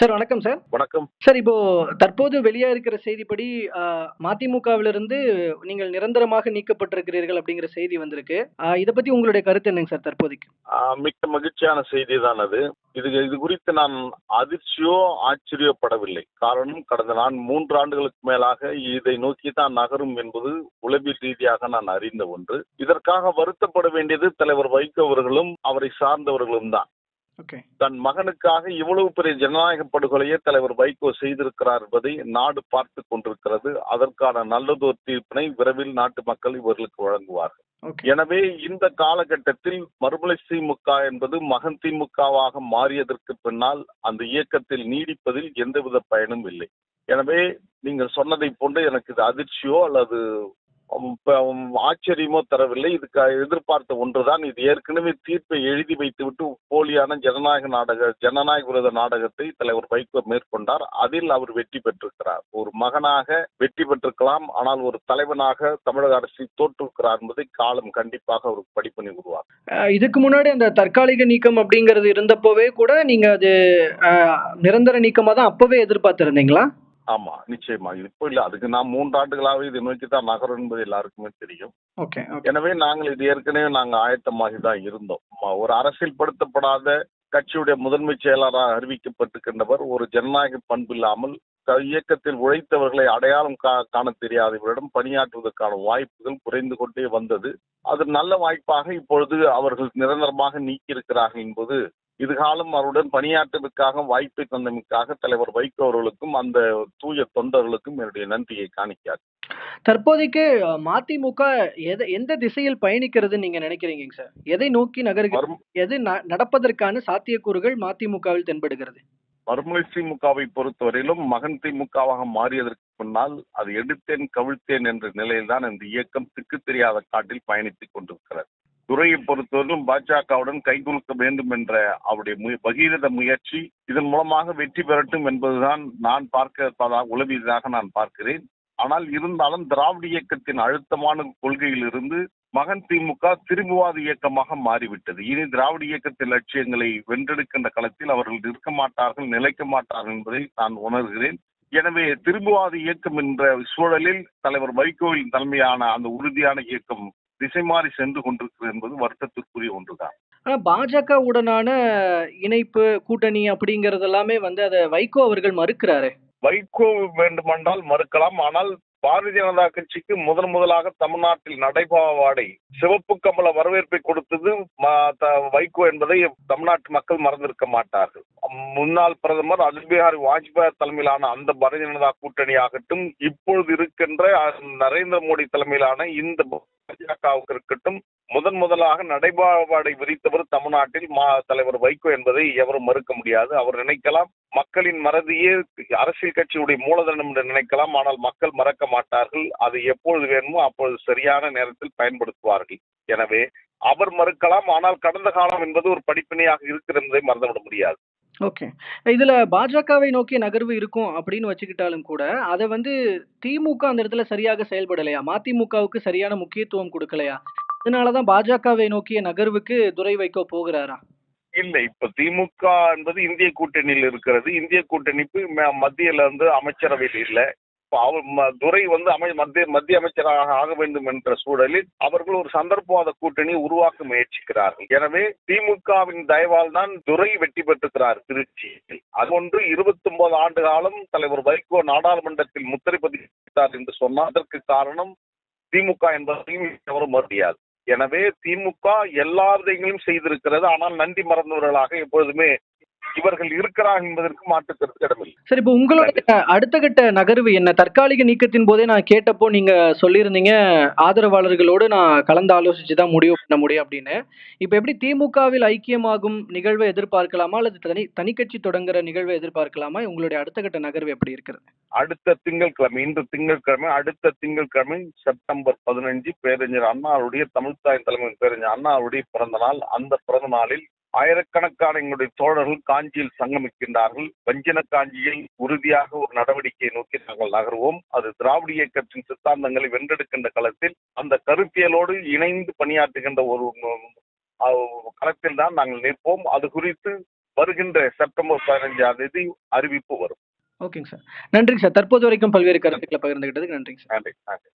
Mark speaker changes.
Speaker 1: Sir வணக்கம் sir.
Speaker 2: வணக்கம்.
Speaker 1: Sir இப்போ தற்போது வெளியா இருக்கிற செய்திப்படி மதிமுகவிலிருந்து நீங்கள் நிரந்தரமாக நீக்கப்பட்டிருக்கிறீர்கள் அப்படிங்கிற செய்தி வந்திருக்கு. இதை பத்தி உங்களுடைய கருத்து என்னங்க சார் தற்போதைக்கு?
Speaker 2: மிக்க மகிழ்ச்சியான செய்தி தான் அது. இது இது குறித்து நான் அதிர்ச்சியோ ஆச்சரியப்படவில்லை. காரணம் கடந்த நான் மூன்று ஆண்டுகளுக்கு மேலாக இதை நோக்கி தான் நகரும் என்பது உளவியல் ரீதியாக நான் அறிந்த ஒன்று. இதற்காக வருத்தப்பட வேண்டியது தலைவர் வைகோ அவர்களும் அவரை சார்ந்தவர்களும் தான். தன் மகனுக்காக இவ்வளவு பெரிய ஜனநாயக படுகொலையை தலைவர் வைகோ செய்திருக்கிறார் என்பதை நாடு பார்த்து கொண்டிருக்கிறது. அதற்கான நல்லதொரு தீர்ப்பினை விரைவில் நாட்டு மக்கள் இவர்களுக்கு வழங்குவார்கள். எனவே இந்த காலகட்டத்தில் மறுமலை திமுக என்பது மகன் திமுகவாக மாறியதற்கு பின்னால் அந்த இயக்கத்தில் நீடிப்பதில் எந்தவித பயனும் இல்லை. எனவே நீங்கள் சொன்னதை போன்று எனக்கு இது அதிர்ச்சியோ அல்லது ஆச்சரியமோ தரவில்லை. இதுக்கு எதிர்பார்த்த ஒன்றுதான். இது ஏற்கனவே தீர்ப்பை எழுதி வைத்துவிட்டு போலியான ஜனநாயக நாடக ஜனநாயக விரோத நாடகத்தை தலைவர் வைகோ மேற்கொண்டார். அதில் அவர் வெற்றி பெற்றிருக்கிறார். ஒரு மகனாக வெற்றி பெற்றிருக்கலாம். ஆனால் ஒரு தலைவனாக தமிழக அரசு தோற்றிருக்கிறார் என்பதை காலம் கண்டிப்பாக அவருக்கு படிப்பணி
Speaker 1: உருவார் இதுக்கு முன்னாடி அந்த தற்காலிக நீக்கம் அப்படிங்கிறது இருந்தப்போவே கூட நீங்க அது நிரந்தர நீக்கமா தான் அப்பவே எதிர்பார்த்திருந்தீங்களா?
Speaker 2: ஆமா நிச்சயமா. இப்போ இல்ல அதுக்கு நான் மூன்று ஆண்டுகளாகவே இதை நோக்கி தான் நகரும் என்பது எல்லாருக்குமே தெரியும்.
Speaker 1: ஓகே
Speaker 2: எனவே நாங்கள் இது ஏற்கனவே நாங்க ஆயத்தமாகி தான் இருந்தோம். ஒரு அரசியல்படுத்தப்படாத கட்சியுடைய முதன்மை செயலராக அறிவிக்கப்பட்டிருக்கின்றவர் ஒரு ஜனநாயக பண்பு இல்லாமல் இயக்கத்தில் உழைத்தவர்களை அடையாளம் காண தெரியாதவரிடம் பணியாற்றுவதற்கான வாய்ப்புகள் குறைந்து கொண்டே வந்தது. அது நல்ல வாய்ப்பாக இப்பொழுது அவர்கள் நிரந்தரமாக நீக்கியிருக்கிறார்கள் என்பது இதுகாலம் அவருடன் பணியாற்றுவதற்காக வாய்ப்பை தந்தமைக்காக தலைவர் வைகோ அவர்களுக்கும் அந்த தூய தொண்டர்களுக்கும் என்னுடைய நன்றியை காணிக்கார்.
Speaker 1: தற்போதைக்கு மதிமுக எதை எந்த திசையில் பயணிக்கிறதுன்னு நீங்க நினைக்கிறீங்க சார்? எதை நோக்கி நகருகிறது?
Speaker 2: மறும-
Speaker 1: எது நடப்பதற்கான சாத்தியக்கூறுகள் மதிமுகவில் தென்படுகிறது?
Speaker 2: மறுமலை திமுகவை பொறுத்தவரையிலும் மகன் திமுகவாக மாறியதற்கு முன்னால் அது எடுத்தேன் கவிழ்த்தேன் என்ற நிலையில்தான் இந்த இயக்கம் திக்கு தெரியாத காட்டில் பயணித்துக் கொண்டிருக்கிறது. துறையை பொறுத்தவரையிலும் பாஜகவுடன் கைகுலுக்க வேண்டும் என்ற அவருடைய பகீரத முயற்சி இதன் மூலமாக வெற்றி பெறட்டும் என்பதுதான் நான் பார்க்க உளவியதாக நான் பார்க்கிறேன். ஆனால் இருந்தாலும் திராவிட இயக்கத்தின் அழுத்தமான கொள்கையிலிருந்து மகன் திமுக திரும்புவாத இயக்கமாக மாறிவிட்டது. இனி திராவிட இயக்கத்தின் லட்சியங்களை வென்றெடுக்கின்ற களத்தில் அவர்கள் நிற்க மாட்டார்கள் நிலைக்க மாட்டார்கள் என்பதை நான் உணர்கிறேன். எனவே திரும்புவாத இயக்கம் என்ற சூழலில் தலைவர் வைகோவின் தலைமையான அந்த உறுதியான இயக்கம் திசை மாறி சென்று கொண்டிருக்கிறது என்பது வருத்தத்திற்குரிய ஒன்றுதான்.
Speaker 1: ஆனா பாஜக உடனான இணைப்பு கூட்டணி அப்படிங்கறது எல்லாமே வந்து அதை வைகோ அவர்கள் மறுக்கிறாரு.
Speaker 2: வைகோ வேண்டுமென்றால் மறுக்கலாம். ஆனால் பாரதிய ஜனதா கட்சிக்கு முதன் முதலாக தமிழ்நாட்டில் நடைபாவாடை சிவப்பு கமல வரவேற்பை கொடுத்தது வைகோ என்பதை தமிழ்நாட்டு மக்கள் மறந்திருக்க மாட்டார்கள். முன்னாள் பிரதமர் அடல் பிஹாரி வாஜ்பாய் தலைமையிலான அந்த பாரதிய ஜனதா கூட்டணி ஆகட்டும் இப்பொழுது இருக்கின்ற நரேந்திர மோடி தலைமையிலான இந்த பாஜகவுக்கு இருக்கட்டும் முதன் முதலாக நடைபாடை விதித்தவர் தமிழ்நாட்டில் மா தலைவர் வைகோ என்பதை எவரும் மறுக்க முடியாது. அவர் நினைக்கலாம் மக்களின் மறதியே அரசியல் கட்சியுடைய மூலதனம் என்று நினைக்கலாம். ஆனால் மக்கள் மறக்க மாட்டார்கள். அது எப்பொழுது வேணுமோ அப்பொழுது சரியான நேரத்தில் பயன்படுத்துவார்கள். எனவே அவர் மறுக்கலாம். ஆனால் கடந்த காலம் என்பது ஒரு படிப்பினையாக இருக்கிறது என்பதை மறந்துவிட முடியாது.
Speaker 1: ஓகே. இதுல பாஜகவை நோக்கிய நகர்வு இருக்கும் அப்படின்னு வச்சுக்கிட்டாலும் கூட அதை வந்து திமுக அந்த இடத்துல சரியாக செயல்படலையா? மதிமுகவுக்கு சரியான முக்கியத்துவம் கொடுக்கலையா? அதனாலதான் பாஜகவை நோக்கிய நகர்வுக்கு துரை வைகோ போகிறாரா?
Speaker 2: இல்லை இப்ப திமுக என்பது இந்திய கூட்டணியில் இருக்கிறது. இந்திய கூட்டணிக்கு ம- மத்தியில இருந்து அமைச்சரவையில் இல்லை. அவர் ம- துரை வந்து அமை மத்திய மத்திய அமைச்சராக ஆக வேண்டும் என்ற சூழலில் அவர்கள் ஒரு சந்தர்ப்பவாத கூட்டணி உருவாக்க முயற்சிக்கிறார்கள். எனவே திமுகவின் தயவால் தான் துரை வெற்றி பெற்றிருக்கிறார் திருச்சியில். அது ஒன்று இருபத்தி ஒன்பது ஆண்டு காலம் தலைவர் வைகோ நாடாளுமன்றத்தில் முத்திரை பதித்தார் என்று சொன்னால் அதற்கு காரணம் திமுக என்பதையும் எவரும் மறுடியாது எனவே திமுக எல்லா விதங்களையும் செய்திருக்கிறது. ஆனால் நன்றி மறந்தவர்களாக எப்பொழுதுமே இவர்கள் இருக்கிறார்கள் என்பதற்கு மாற்றுக்கிறது இடமில்லை.
Speaker 1: சரி இப்போ உங்களோட அடுத்த கட்ட நகர்வு என்ன? தற்காலிக நீக்கத்தின் போதே நான் கேட்டப்போ நீங்க சொல்லியிருந்தீங்க ஆதரவாளர்களோடு நான் கலந்து ஆலோசிச்சு தான் முடிவு பண்ண முடியும் அப்படின்னு. இப்போ எப்படி திமுகவில் ஐக்கியமாகும் நிகழ்வை எதிர்பார்க்கலாமா? அல்லது தனி தனிக்கட்சி தொடங்குற நிகழ்வை எதிர்பார்க்கலாமா? உங்களுடைய அடுத்த கட்ட நகர்வு எப்படி இருக்கிறது?
Speaker 2: அடுத்த திங்கட்கிழமை இன்று திங்கட்கிழமை அடுத்த திங்கட்கிழமை செப்டம்பர் பதினஞ்சு பேரறிஞர் அண்ணாவுடைய தமிழ்தாய் தலைமையின் பேரறிஞர் அண்ணாவுடைய பிறந்த நாள் அந்த பிறந்த நாளில் ஆயிரக்கணக்கான எங்களுடைய தோழர்கள் காஞ்சியில் சங்கமிக்கின்றார்கள். வஞ்சன காஞ்சியில் உறுதியாக ஒரு நடவடிக்கையை நோக்கி நாங்கள் நகர்வோம். அது திராவிட இயக்கத்தின் சித்தாந்தங்களை வென்றெடுக்கின்ற களத்தில் அந்த கருத்தியலோடு இணைந்து பணியாற்றுகின்ற ஒரு களத்தில் தான் நாங்கள் நிற்போம். அது குறித்து வருகின்ற செப்டம்பர் பதினஞ்சாம் தேதி அறிவிப்பு வரும்.
Speaker 1: ஓகேங்க சார். நன்றிங்க சார். தற்போது வரைக்கும் பல்வேறு கருத்துக்களை பகிர்ந்துகிட்டதுக்கு நன்றிங்க சார்.
Speaker 2: நன்றி நன்றி.